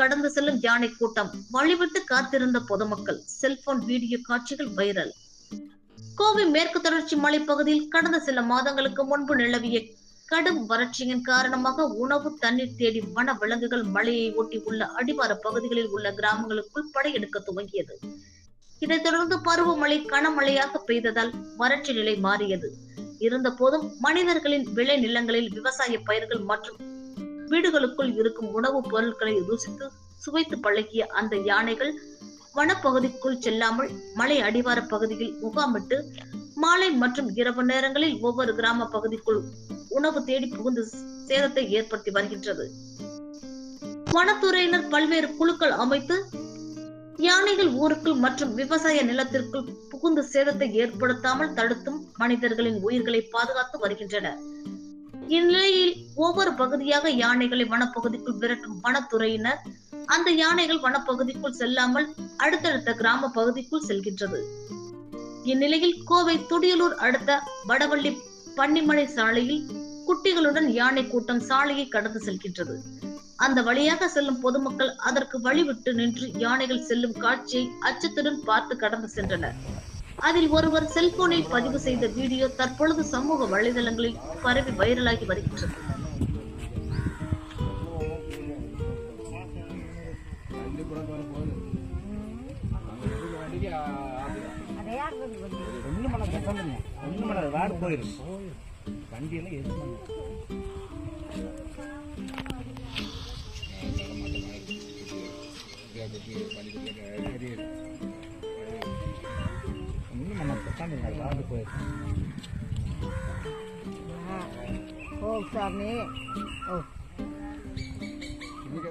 கடந்து செல்லும் யானை கூட்டம் வழிவிட்டு காத்திருந்த பொதுமக்கள் செல்போன் வீடியோ காட்சிகள் வைரல். கோவை மேற்கு தொடர்ச்சி மலைப்பகுதியில் கடந்த சில மாதங்களுக்கு முன்பு நிலவிய கடும் வறட்சியின் காரணமாக உணவு தண்ணீர் தேடி வன விலங்குகள் மலையை ஒட்டி உள்ள அடிவார பகுதிகளில் உள்ள கிராமங்களுக்குள் படையெடுக்க துவங்கியது. இதைத் தொடர்ந்து பருவமழை கனமழையாக பெய்ததால் வறட்சி நிலை மாறியது. இருந்த போதும் மனிதர்களின் விளை நிலங்களில் விவசாய பயிர்கள் மற்றும் வீடுகளுக்குள் இருக்கும் உணவுப் பொருட்களை ருசித்து சுவைத்து பழகிய அந்த யானைகள் வனப்பகுதிக்குள் செல்லாமல் மலை அடிவார பகுதியில் முகாமிட்டு மாலை மற்றும் இரவு நேரங்களில் ஒவ்வொரு கிராம பகுதிக்குள் உணவு தேடி புகுந்து சேதத்தை ஏற்படுத்தி வருகின்றது. வனத்துறையினர் பல்வேறு குழுக்கள் அமைத்து யானைகள் ஊருக்குள் மற்றும் விவசாய நிலத்திற்குள் புகுந்து சேதத்தை ஏற்படுத்தாமல் தடுத்தும் மனிதர்களின் உயிர்களை பாதுகாத்து வருகின்றனர். இந்நிலையில் ஒவ்வொரு பகுதியாக யானைகளை வனப்பகுதிக்குள் விரட்டும் வனத்துறையினர் அந்த யானைகள் வனப்பகுதிக்குள் செல்லாமல் அடுத்தடுத்த கிராம பகுதிக்குள் செல்கின்றது. இந்நிலையில் கோவை துடியலூர் அடுத்த வடவள்ளி பன்னிமலை சாலையில் குட்டிகளுடன் யானை கூட்டம் சாலையை கடந்து செல்கின்றது. அந்த வழியாக செல்லும் பொதுமக்கள் அதற்கு வழிவிட்டு நின்று யானைகள் செல்லும் காட்சியை அச்சத்துடன் பார்த்து கடந்து சென்றனர். அதில் ஒருவர் செல்போனில் பதிவு செய்த வீடியோ தற்பொழுது சமூக வலைதளங்களில் பரவி வைரலாகி வருகின்றது. ஒன்றும் பண்ண கஷ்டம் ஒன்றும் பண்ண வாடு போயிடும் โอ้สามนี้โอ้